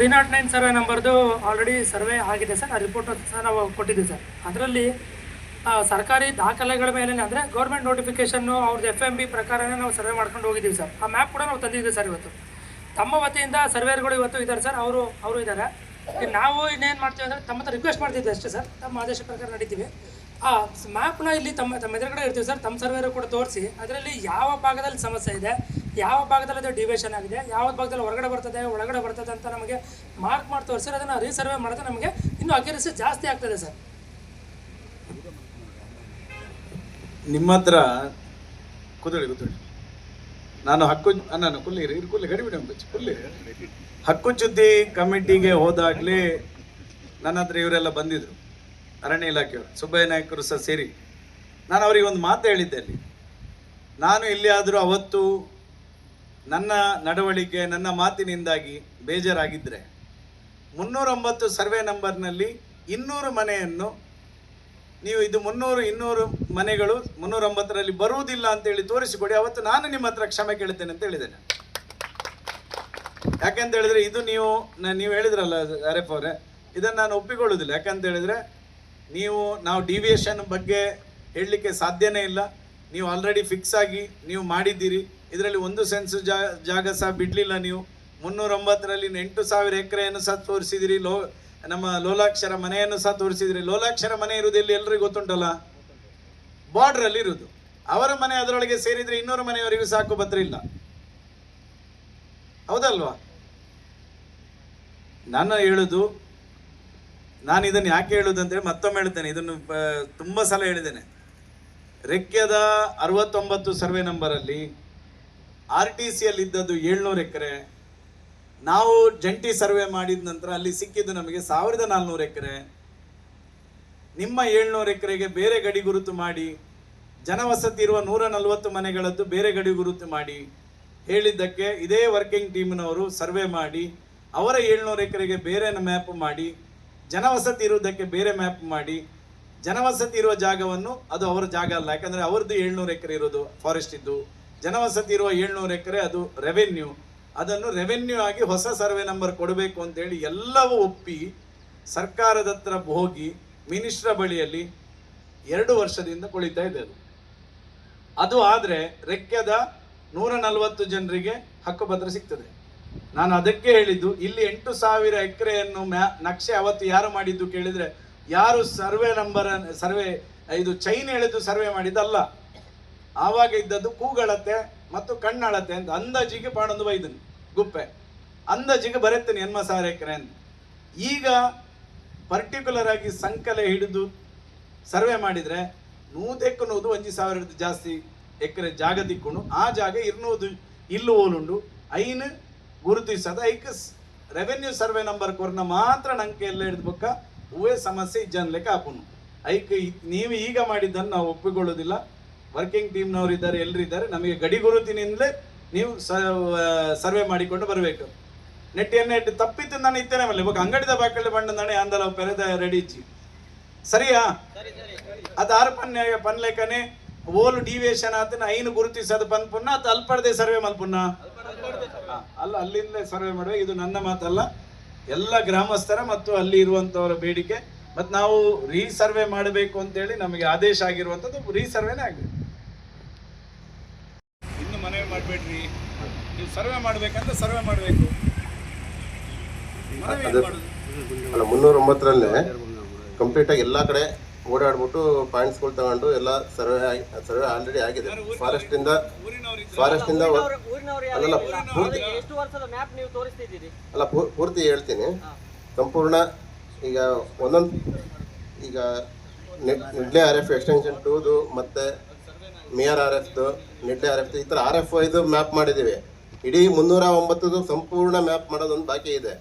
Three not nine survey ನಂಬರ್ದು already survey ಆಗಿದೆ sir. ಆ ರಿಪೋರ್ಟ್ ಸಹ ನಾವು ಕೊಟ್ಟಿದ್ದೀವಿ ಸರ್. ಅದರಲ್ಲಿ ಸರ್ಕಾರಿ ದಾಖಲೆಗಳ ಮೇಲೆ ಅಂದರೆ ಗೌರ್ಮೆಂಟ್ ನೋಟಿಫಿಕೇಷನ್ನು ಅವ್ರದ್ದು ಎಫ್ ಎಂ ಬಿ ಪ್ರಕಾರನೇ ನಾವು ಸರ್ವೆ ಮಾಡ್ಕೊಂಡು ಹೋಗಿದ್ದೀವಿ ಸರ್. ಆ ಮ್ಯಾಪ್ ಕೂಡ ನಾವು ತಂದಿದ್ದೀವಿ ಸರ್ ಇವತ್ತು. ತಮ್ಮ ವತಿಯಿಂದ ಸರ್ವೇರ್ಗಳು ಇವತ್ತು ಇದ್ದಾರೆ ಸರ್. ಅವರು ಅವರು ಇದ್ದಾರೆ ನಾವು ಇನ್ನೇನು ಮಾಡ್ತೀವಿ ಅಂದರೆ ತಮ್ಮ ಹತ್ರ ರಿಕ್ವೆಸ್ಟ್ ಮಾಡ್ತಿದ್ದೆ ಅಷ್ಟೇ ಸರ್. ತಮ್ಮ ಆದೇಶ ಪ್ರಕಾರ ನಡೀತೀವಿ. ಆ ಮ್ಯಾಪ್ನ ಇಲ್ಲಿ ತಮ್ಮ ತಮ್ಮ ಎದುರುಗಡೆ ಇರ್ತೀವಿ ಸರ್. ತಮ್ಮ ಸರ್ವೇರು ಕೂಡ ತೋರಿಸಿ. ಅದರಲ್ಲಿ ಯಾವ ಭಾಗದಲ್ಲಿ ಸಮಸ್ಯೆ ಇದೆ ಯಾವ ಭಾಗದಲ್ಲಿ ಅದು ಡಿವಿಷನ್ ಆಗಿದೆ, ಯಾವ ಭಾಗದಲ್ಲಿ ಹೊರಗಡೆ ಬರ್ತದೆ, ಒಳಗಡೆ ಬರ್ತದೆ ಅಂತ ನಮಗೆ ಮಾರ್ಕ್ ಮಾಡಿ ತೋರಿಸಿದ್ರೆ ಅದನ್ನು ರೀಸರ್ವೆ ಮಾಡಿದ್ರೆ ನಮಗೆ ಇನ್ನೂ ಅಕ್ಯುರಸಿ ಜಾಸ್ತಿ ಆಗ್ತದೆ ಸರ್. ನಿಮ್ಮ ಹತ್ರ ಕುದುಳಿ ಕುದುಳಿ ನಾನು ಹಕ್ಕು ನಾನು ಕುಲ್ಲಿರಿ ಕುಲ್ಲಿ ಗಡಿಬಿಡಿ ಒಂದು ಕುಲ್ಲಿ ಹಕ್ಕುಚ್ಯುತಿ ಕಮಿಟಿಗೆ ಹೋದಾಗಲೇ ನನ್ನ ಹತ್ರ ಇವರೆಲ್ಲ ಬಂದಿದ್ರು, ಅರಣ್ಯ ಇಲಾಖೆಯವರು, ಸುಬ್ಬಯ್ಯ ನಾಯಕರು ಸಹ ಸೇರಿ. ನಾನು ಅವರಿಗೆ ಒಂದು ಮಾತು ಹೇಳಿದ್ದೆ ಅಲ್ಲಿ. ನಾನು ಇಲ್ಲಿ ಆದರೂ ಅವತ್ತು ನನ್ನ ನಡವಳಿಕೆ, ನನ್ನ ಮಾತಿನಿಂದಾಗಿ ಬೇಜಾರಾಗಿದ್ದರೆ ಮುನ್ನೂರೊಂಬತ್ತು ಸರ್ವೆ ನಂಬರ್ನಲ್ಲಿ ಇನ್ನೂರು ಮನೆಯನ್ನು ನೀವು ಇದು ಮುನ್ನೂರು, ಇನ್ನೂರು ಮನೆಗಳು ಮುನ್ನೂರೊಂಬತ್ತರಲ್ಲಿ ಬರುವುದಿಲ್ಲ ಅಂತೇಳಿ ತೋರಿಸಿಕೊಡಿ. ಅವತ್ತು ನಾನು ನಿಮ್ಮ ಹತ್ರ ಕ್ಷಮೆ ಕೇಳ್ತೇನೆ ಅಂತ ಹೇಳಿದ್ದೇನೆ. ಯಾಕಂತ ಹೇಳಿದ್ರೆ ಇದು ನೀವು ನೀವು ಹೇಳಿದ್ರಲ್ಲ ಅರೆಫ್ ಅವರೇ, ಇದನ್ನು ನಾನು ಒಪ್ಪಿಕೊಳ್ಳುವುದಿಲ್ಲ. ಯಾಕಂತ ಹೇಳಿದ್ರೆ ನೀವು, ನಾವು ಡಿವಿಯೇಷನ್ ಬಗ್ಗೆ ಹೇಳಲಿಕ್ಕೆ ಸಾಧ್ಯನೇ ಇಲ್ಲ. ನೀವು ಆಲ್ರೆಡಿ ಫಿಕ್ಸ್ ಆಗಿ ನೀವು ಮಾಡಿದ್ದೀರಿ. ಇದರಲ್ಲಿ ಒಂದು ಸೆನ್ಸ್ ಜಾಗ ಸಹ ಬಿಡಲಿಲ್ಲ ನೀವು. ಮುನ್ನೂರೊಂಬತ್ತರಲ್ಲಿ ಎಂಟು ಸಾವಿರ ಎಕರೆಯನ್ನು ಸಹ ತೋರಿಸಿದಿರಿ. ಲೋ, ನಮ್ಮ ಲೋಲಾಕ್ಷರ ಮನೆಯನ್ನು ಸಹ ತೋರಿಸಿದಿರಿ. ಲೋಲಾಕ್ಷರ ಮನೆ ಇರುವುದು ಇಲ್ಲಿ ಎಲ್ರಿಗೂ ಗೊತ್ತುಂಟಲ್ಲ? ಬಾರ್ಡರ್ ಅಲ್ಲಿ ಇರುವುದು. ಅವರ ಮನೆ ಅದರೊಳಗೆ ಸೇರಿದ್ರೆ ಇನ್ನೂರು ಮನೆಯವರಿಗೂ ಸಾಕು ಇಲ್ಲ ಹೌದಲ್ವಾ? ನಾನು ಹೇಳುದು, ನಾನು ಇದನ್ನು ಯಾಕೆ ಹೇಳುದು ಅಂದ್ರೆ ಮತ್ತೊಮ್ಮೆ ಹೇಳ್ತೇನೆ. ಇದನ್ನು ತುಂಬಾ ಸಲ ಹೇಳಿದ್ದೇನೆ. ರೆಕ್ಕೆದ ಅರವತ್ತೊಂಬತ್ತು ಸರ್ವೆ ನಂಬರಲ್ಲಿ ಆರ್ ಟಿ ಸಿಯಲ್ಲಿ ಇದ್ದದ್ದು ಏಳ್ನೂರು ಎಕರೆ. ನಾವು ಜಂಟಿ ಸರ್ವೆ ಮಾಡಿದ ನಂತರ ಅಲ್ಲಿ ಸಿಕ್ಕಿದ್ದು ನಮಗೆ ಸಾವಿರದ ನಾಲ್ನೂರು ಎಕರೆ. ನಿಮ್ಮ ಏಳ್ನೂರು ಎಕರೆಗೆ ಬೇರೆ ಗಡಿ ಗುರುತು ಮಾಡಿ, ಜನವಸತಿ ಇರುವ ನೂರ ನಲವತ್ತು ಮನೆಗಳದ್ದು ಬೇರೆ ಗಡಿ ಗುರುತು ಮಾಡಿ ಹೇಳಿದ್ದಕ್ಕೆ ಇದೇ ವರ್ಕಿಂಗ್ ಟೀಮ್ನವರು ಸರ್ವೆ ಮಾಡಿ, ಅವರ ಏಳ್ನೂರು ಎಕರೆಗೆ ಬೇರೆ ಮ್ಯಾಪ್ ಮಾಡಿ, ಜನವಸತಿ ಇರುವುದಕ್ಕೆ ಬೇರೆ ಮ್ಯಾಪ್ ಮಾಡಿ, ಜನವಸತಿ ಇರುವ ಜಾಗವನ್ನು ಅದು ಅವರ ಜಾಗ ಅಲ್ಲ. ಯಾಕಂದರೆ ಅವ್ರದ್ದು ಏಳ್ನೂರು ಎಕರೆ ಇರೋದು ಫಾರೆಸ್ಟ್ ಇದ್ದು. ಜನವಸತಿ ಇರುವ ಏಳ್ನೂರು ಎಕರೆ ಅದು ರೆವೆನ್ಯೂ ಅದನ್ನು ರೆವೆನ್ಯೂ ಆಗಿ ಹೊಸ ಸರ್ವೆ ನಂಬರ್ ಕೊಡಬೇಕು ಅಂತೇಳಿ ಎಲ್ಲವೂ ಒಪ್ಪಿ ಸರ್ಕಾರದ ಹತ್ರ ಹೋಗಿ ಮಿನಿಸ್ಟ್ರ ಬಳಿಯಲ್ಲಿ ಎರಡು ವರ್ಷದಿಂದ ಕುಳಿತಾ ಇದೆ ಅದು ಅದು ಆದರೆ ರೆಕ್ಕದ ನೂರ ನಲವತ್ತು ಜನರಿಗೆ ಹಕ್ಕುಪತ್ರ ಸಿಗ್ತದೆ. ನಾನು ಅದಕ್ಕೆ ಹೇಳಿದ್ದು, ಇಲ್ಲಿ ಎಂಟು ಸಾವಿರ ಎಕರೆಯನ್ನು ಮ್ಯಾ, ನಕ್ಷೆ ಅವತ್ತು ಯಾರು ಮಾಡಿದ್ದು ಕೇಳಿದರೆ, ಯಾರು ಸರ್ವೆ ನಂಬರ್ ಸರ್ವೆ, ಇದು ಚೈನ್ ಎಳೆದು ಸರ್ವೆ ಮಾಡಿದ್ದಲ್ಲ. ಆವಾಗ ಇದ್ದದ್ದು ಕೂಗಳತೆ ಮತ್ತು ಕಣ್ಣಳತೆ ಅಂತ ಅಂದಾಜಿಗೆ ಪಾಡೊಂದು ಬೈದನು. ಗುಪ್ಪೆ. ಅಂದಾಜಿಗೆ ಬರುತ್ತೇನೆ ಎನ್ಮ ಸಾವಿರ ಎಕರೆ ಅಂತ. ಈಗ ಪರ್ಟಿಕ್ಯುಲರ್ ಆಗಿ ಸಂಕಲೆ ಹಿಡಿದು ಸರ್ವೆ ಮಾಡಿದ್ರೆ ನೂದೆಕ್ಕುನೂದು ಒಂದು ಸಾವಿರದ ಜಾಸ್ತಿ ಎಕರೆ ಜಾಗ ತಿಕ್ಕೊಂಡು ಆ ಜಾಗ ಇರ್ನೋದು ಇಲ್ಲು ಓಲುಂಡು ಐನ್ ಗುರುತಿಸದ ಐಕ್ ರೆವೆನ್ಯೂ ಸರ್ವೆ ನಂಬರ್ ಕೊರ್ನ ಮಾತ್ರ ನಂಕೆ ಎಲ್ಲ ಹಿಡಿದು ಬಕ್ಕ ಹೂವೇ ಸಮಸ್ಯೆ ಇಜ್ಜನ್ ಲೆಕ್ಕ ಐಕ ಐಕ್ ನೀವು ಈಗ ಮಾಡಿದ್ದನ್ನು ನಾವು ಒಪ್ಪಿಕೊಳ್ಳೋದಿಲ್ಲ. ವರ್ಕಿಂಗ್ ಟೀಮ್ನವರು ಇದ್ದಾರೆ ಎಲ್ಲರೂ ಇದ್ದಾರೆ, ನಮಗೆ ಗಡಿ ಗುರುತಿನಿಂದಲೇ ನೀವು ಸರ್ವೆ ಮಾಡಿಕೊಂಡು ಬರಬೇಕು. ನೆಟ್ಟು ತಪ್ಪಿತ್ತು ನಾನು ಇತ್ತೇನೆ ಮೇಲೆ ಇವಾಗ ಅಂಗಡಿದ ಬಾಕಲ್ಲಿ ಬಂಡ ನಾನೇ ಅಂದಲ ಪೆರೆದ ರೆಡಿ ಇಚ್ಚಿ ಸರಿಯಾ? ಅದು ಆರು ಪನ್ನ ಪನ್ಲೆಕನೆ ಓಲು ಡಿವಿಯೇಷನ್ ಆತನ ಐನು ಗುರುತಿಸೋದು ಪನ್ ಪುನ್ನ ಅದು ಅಲ್ಪಡದೆ ಸರ್ವೆ ಮಲ್ಪುನ್ನ ಅಲ್ಲ, ಅಲ್ಲಿಂದಲೇ ಸರ್ವೆ ಮಾಡುವ. ಇದು ನನ್ನ ಮಾತಲ್ಲ. ಎಲ್ಲ ಗ್ರಾಮಸ್ಥರ ಮತ್ತು ಅಲ್ಲಿ ಇರುವಂತವರ ಬೇಡಿಕೆ. ಮತ್ತು ನಾವು ರೀಸರ್ವೆ ಮಾಡಬೇಕು ಅಂತೇಳಿ ನಮಗೆ ಆದೇಶ ಆಗಿರುವಂಥದ್ದು ರೀಸರ್ವೆನೇ ಇನ್ನು ಮನವಿ ಮಾಡಬೇಡ್ರಿ. ನೀವು ಸರ್ವೆ ಮಾಡಬೇಕಂತ ಸರ್ವೆ ಮಾಡಬೇಕು. ಅಲ್ಲ ಮುನ್ನೂರ ಒಂಬತ್ತರಲ್ಲೇ ಕಂಪ್ಲೀಟ್ ಆಗಿ ಎಲ್ಲಾ ಕಡೆ ಓಡಾಡ್ಬಿಟ್ಟು ಪಾಯಿಂಟ್ಸ್ಗಳು ತಗೊಂಡು ಎಲ್ಲ ಸರ್ವೆ ಸರ್ವೆ ಆಲ್ರೆಡಿ ಆಗಿದೆ. ಫಾರೆಸ್ಟ್ ಇಂದ ಫಾರೆಸ್ಟ್ ಇಂದ ಅಲ್ಲ ಪೂರ್ತಿ ಎಷ್ಟು ವರ್ಷದ ಮ್ಯಾಪ್ ನೀವು ತೋರಿಸ್ತಿದ್ದೀರಿ? ಅಲ್ಲ ಪೂರ್ತಿ ಹೇಳ್ತೀನಿ. ಸಂಪೂರ್ಣ ಈಗ ಒಂದೊಂದು ಈಗ ನಿಡ್ಲೆ ಆರ್ ಎಫ್ ಎಕ್ಸ್ಟೆನ್ಷನ್ ಟೂದು ಮತ್ತೆ ಮಿಯರ್ ಆರ್ ಎಫ್ ನೆಡ್ ಆರ್ ಎಫ್ ಈ ಥರ ಆರ್ ಎಫ್ ಇದು ಮ್ಯಾಪ್ ಮಾಡಿದ್ದೀವಿ. ಇಡೀ ಮುನ್ನೂರ ಒಂಬತ್ತದು ಸಂಪೂರ್ಣ ಮ್ಯಾಪ್ ಮಾಡೋದೊಂದು ಬಾಕಿ ಇದೆ.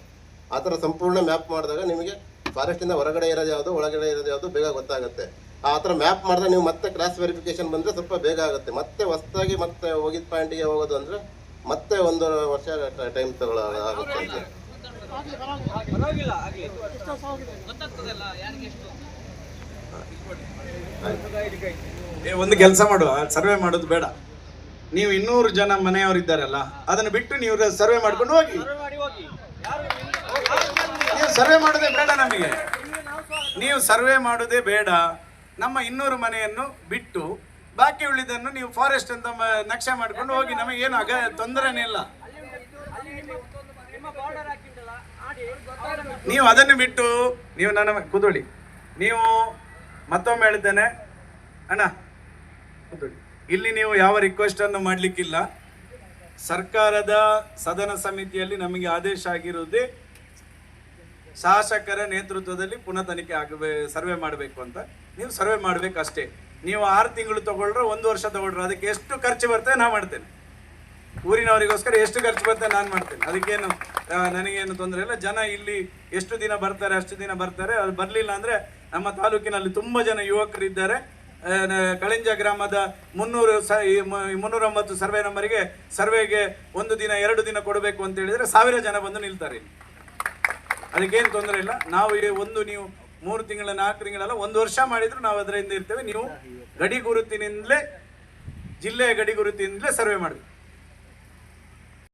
ಆ ಥರ ಸಂಪೂರ್ಣ ಮ್ಯಾಪ್ ಮಾಡಿದಾಗ ನಿಮಗೆ ಫಾರೆಸ್ಟಿಂದ ಹೊರಗಡೆ ಇರೋದು ಯಾವುದು, ಒಳಗಡೆ ಇರೋದು ಯಾವುದು ಬೇಗ ಗೊತ್ತಾಗುತ್ತೆ. ಆ ಥರ ಮ್ಯಾಪ್ ಮಾಡಿದ್ರೆ ನೀವು ಮತ್ತೆ ಕ್ರಾಸ್ ವೆರಿಫಿಕೇಶನ್ ಬಂದರೆ ಸ್ವಲ್ಪ ಬೇಗ ಆಗುತ್ತೆ. ಮತ್ತೆ ಹೊಸದಾಗಿ ಮತ್ತೆ ಹೋಗಿದ ಪಾಯಿಂಟಿಗೆ ಹೋಗೋದು ಅಂದರೆ ಮತ್ತೆ ಒಂದು ವರ್ಷ ಟೈಮ್ ತಗೊಳ್ಳೋ ಆಗುತ್ತೆ. ಒಂದು ಕೆಲಸ ಮಾಡುವ ಸರ್ವೆ ಮಾಡೋದು ಬೇಡ. ನೀವು ಇನ್ನೂರು ಜನ ಮನೆಯವರಿದ್ದಾರಲ್ಲ, ಅದನ್ನು ಬಿಟ್ಟು ನೀವು ಸರ್ವೆ ಮಾಡ್ಕೊಂಡು ಹೋಗಿ. ನೀವು ಸರ್ವೆ ಮಾಡೋದೇ ಬೇಡ ನಮಗೆ. ನೀವು ಸರ್ವೆ ಮಾಡೋದೇ ಬೇಡ. ನಮ್ಮ ಇನ್ನೂರು ಮನೆಯನ್ನು ಬಿಟ್ಟು ಬಾಕಿ ಉಳಿದನ್ನು ನೀವು ಫಾರೆಸ್ಟ್ ಅಂತ ನಕ್ಷೆ ಮಾಡ್ಕೊಂಡು ಹೋಗಿ ನಮಗೆ ಏನು ಅಗ ತೊಂದರೆನೇ ಇಲ್ಲ. ನೀವು ಅದನ್ನು ಬಿಟ್ಟು, ನೀವು ನನ್ನ ಕುದೊಳ್ಳಿ ನೀವು ಮತ್ತೊಮ್ಮೆ ಹೇಳಿದ್ದೇನೆ. ಅಣ್ಣ, ಇಲ್ಲಿ ನೀವು ಯಾವ ರಿಕ್ವೆಸ್ಟ್ ಅನ್ನು ಮಾಡಲಿಕ್ಕಿಲ್ಲ. ಸರ್ಕಾರದ ಸದನ ಸಮಿತಿಯಲ್ಲಿ ನಮಗೆ ಆದೇಶ ಆಗಿರುವುದೇ ಶಾಸಕರ ನೇತೃತ್ವದಲ್ಲಿ ಪುನಃ ತನಿಖೆ ಆಗಬೇ, ಸರ್ವೆ ಮಾಡಬೇಕು ಅಂತ. ನೀವು ಸರ್ವೆ ಮಾಡಬೇಕಷ್ಟೇ. ನೀವು ಆರು ತಿಂಗಳು ತಗೊಳ್ರೆ ಒಂದು ವರ್ಷ ತಗೊಳ್ರೆ ಅದಕ್ಕೆ ಎಷ್ಟು ಖರ್ಚು ಬರ್ತದೆ ನಾ ಮಾಡ್ತೇನೆ. ಊರಿನವರಿಗೋಸ್ಕರ ಎಷ್ಟು ಖರ್ಚು ಬರ್ತದೆ ನಾನು ಮಾಡ್ತೇನೆ. ಅದಕ್ಕೇನು ನನಗೇನು ತೊಂದರೆ ಇಲ್ಲ. ಜನ ಇಲ್ಲಿ ಎಷ್ಟು ದಿನ ಬರ್ತಾರೆ, ಅಷ್ಟು ದಿನ ಬರ್ತಾರೆ. ಅದು ಬರಲಿಲ್ಲ ಅಂದರೆ ನಮ್ಮ ತಾಲೂಕಿನಲ್ಲಿ ತುಂಬ ಜನ ಯುವಕರಿದ್ದಾರೆ. ಕಳಿಂಜ ಗ್ರಾಮದ ಮುನ್ನೂರು ಸ ಮುನ್ನೂರೊಂಬತ್ತು ಸರ್ವೆ ನಂಬರಿಗೆ ಸರ್ವೆಗೆ ಒಂದು ದಿನ, ಎರಡು ದಿನ ಕೊಡಬೇಕು ಅಂತ ಹೇಳಿದರೆ ಸಾವಿರ ಜನ ಬಂದು ನಿಲ್ತಾರೆ ಅದಕ್ಕೇನು ತೊಂದರೆ ಇಲ್ಲ. ನಾವು ಒಂದು ನೀವು ಮೂರು ತಿಂಗಳ, ನಾಲ್ಕು ತಿಂಗಳಲ್ಲ, ಒಂದು ವರ್ಷ ಮಾಡಿದ್ರು ನಾವು ಅದರಿಂದ ಇರ್ತೇವೆ. ನೀವು ಗಡಿ ಗುರುತಿನಿಂದಲೇ, ಜಿಲ್ಲೆಯ ಗಡಿ ಗುರುತಿನಿಂದಲೇ ಸರ್ವೆ ಮಾಡಬೇಕು.